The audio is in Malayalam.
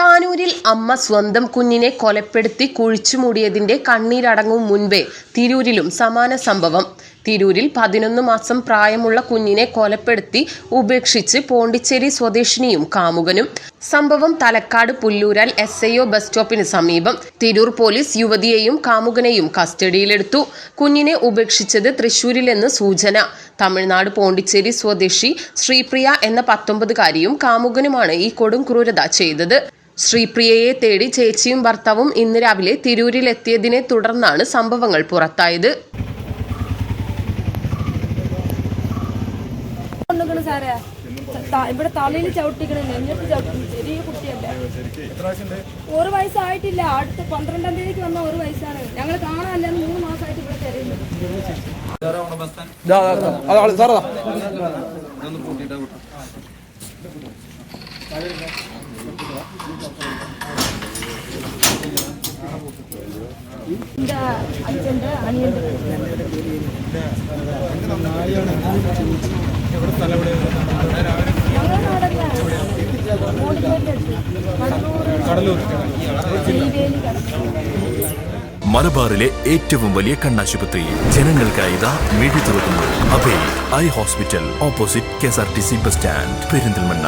താനൂരിൽ അമ്മ സ്വന്തം കുഞ്ഞിനെ കൊലപ്പെടുത്തി കുഴിച്ചുമൂടിയതിന്റെ കണ്ണീരടങ്ങും മുൻപേ തിരൂരിലും സമാന സംഭവം. തിരൂരിൽ പതിനൊന്ന് മാസം പ്രായമുള്ള കുഞ്ഞിനെ കൊലപ്പെടുത്തി ഉപേക്ഷിച്ച് പോണ്ടിച്ചേരി സ്വദേശിനിയും കാമുകനും. സംഭവം Thalakkad Pullooral S I O bus സ്റ്റോപ്പിന് സമീപം. തിരൂർ പോലീസ് യുവതിയെയും കാമുകനെയും കസ്റ്റഡിയിലെടുത്തു. കുഞ്ഞിനെ ഉപേക്ഷിച്ചത് തൃശൂരിലെന്ന് സൂചന. തമിഴ്നാട് പോണ്ടിച്ചേരി സ്വദേശി ശ്രീപ്രിയ എന്ന പത്തൊമ്പതുകാരിയും കാമുകനുമാണ് ഈ കൊടും ക്രൂരത ചെയ്തത്. ശ്രീപ്രിയയെ തേടി ചേച്ചിയും ഭർത്താവും ഇന്ന് രാവിലെ തിരൂരിലെത്തിയതിനെ തുടർന്നാണ് സംഭവങ്ങൾ പുറത്തായത്. കൊണ്ടുക്കണ് സാറേ? ഇവിടെ തലയിൽ ചവിട്ടിക്കണ് നെഞ്ഞിട്ട് ചവിട്ടി ചെറിയ കുട്ടിയല്ലേ? ഒരു വയസ്സായിട്ടില്ല. അടുത്ത പന്ത്രണ്ടാം തീയതിക്ക് വന്ന ഒരു വയസ്സാണ്. ഞങ്ങൾ കാണാനല്ല മൂന്ന് മാസമായിട്ട് ഇവിടെ തെരയുന്നു എന്റെ അച്ഛന്റെ അനിയന്റെ മലബാറിലെ ഏറ്റവും വലിയ കണ്ണാശുപത്രി. ജനങ്ങൾക്കായി ഇതാ മിഴി തുറക്കുന്നു Abhay eye hospital opposite K S R T C bus stand Perinthalmanna.